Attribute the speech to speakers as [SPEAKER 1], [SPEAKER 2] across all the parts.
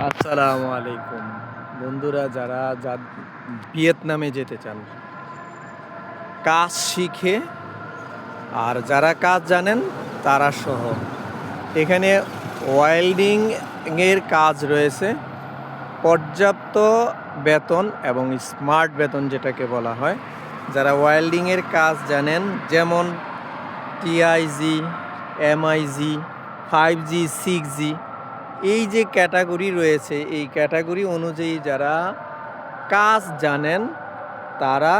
[SPEAKER 1] আসসালামু আলাইকুম। বন্ধুরা, যারা যা ভিয়েতনামে যেতে চান, কাজ শিখে, আর যারা কাজ জানেন, তারা সহ। এখানে ওয়েল্ডিং এর কাজ রয়েছে। পর্যাপ্ত বেতন এবং স্মার্ট বেতন যেটাকে বলা হয়। যারা ওয়েল্ডিংয়ের কাজ জানেন, যেমন TIG MIG five G, six G এই যে ক্যাটাগরি রয়েছে, এই ক্যাটাগরি অনুযায়ী যারা কাজ জানেন, তারা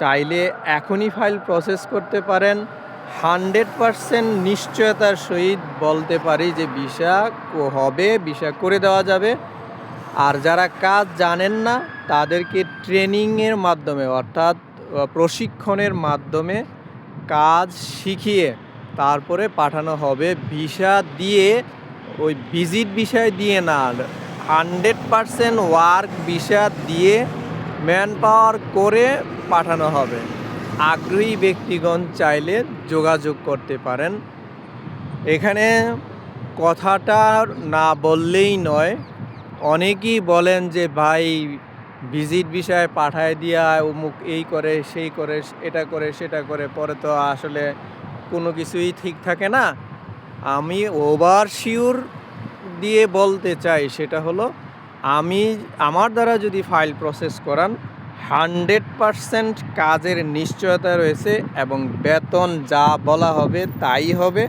[SPEAKER 1] চাইলে এখনই ফাইল প্রসেস করতে পারেন। হান্ড্রেড পারসেন্ট নিশ্চয়তার সহিত বলতে পারি যে ভিসা হবে, ভিসা করে দেওয়া যাবে। আর যারা কাজ জানেন না, তাদেরকে ট্রেনিংয়ের মাধ্যমে, অর্থাৎ প্রশিক্ষণের মাধ্যমে কাজ শিখিয়ে তারপরে পাঠানো হবে। ভিসা দিয়ে ওই ভিজিট বিষয় দিয়ে না, হান্ড্রেড পারসেন্ট ওয়ার্ক ভিসা দিয়ে ম্যান পাওয়ার করে পাঠানো হবে। আগ্রহী ব্যক্তিগণ চাইলে যোগাযোগ করতে পারেন। এখানে কথাটা না বললেই নয়, অনেকেই বলেন যে, ভাই, ভিজিট বিষয়ে পাঠায় দিয়া, অমুক এই করে, সেই করে, এটা করে, সেটা করে, পরে তো আসলে কোনো কিছুই ঠিক থাকে না। আমি ওভার শিওর দিয়ে বলতে চাই সেটা হলো, আমি, আমার দ্বারা যদি ফাইল প্রসেস করান, হান্ড্রেড পারসেন্ট কাজের নিশ্চয়তা রয়েছে এবং বেতন যা বলা হবে তাই হবে।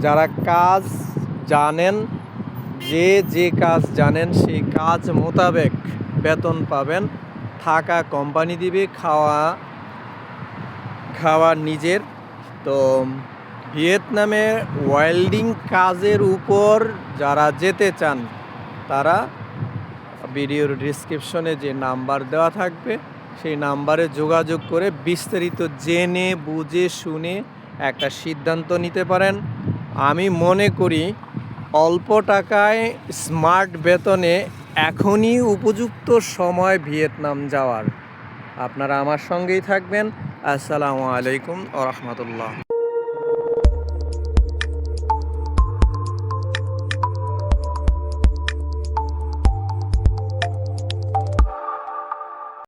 [SPEAKER 1] যারা কাজ জানেন, যে যে কাজ জানেন সেই কাজ মোতাবেক বেতন পাবেন। থাকা কোম্পানি দিবে, খাওয়া খাওয়া নিজের। তো ভিয়েতনামে ওয়েল্ডিং কাজের উপর যারা যেতে চান, তারা ভিডিওর ডিসক্রিপশনে যে নাম্বার দেওয়া থাকবে, সেই নাম্বারে যোগাযোগ করে বিস্তারিত জেনে, বুঝে, শুনে একটা সিদ্ধান্ত নিতে পারেন। আমি মনে করি অল্প টাকায় স্মার্ট বেতনে এখনই উপযুক্ত সময় ভিয়েতনাম যাওয়ার। আপনারা আমার সঙ্গেই থাকবেন। আসসালামু আলাইকুম ও রহমতুল্লাহ।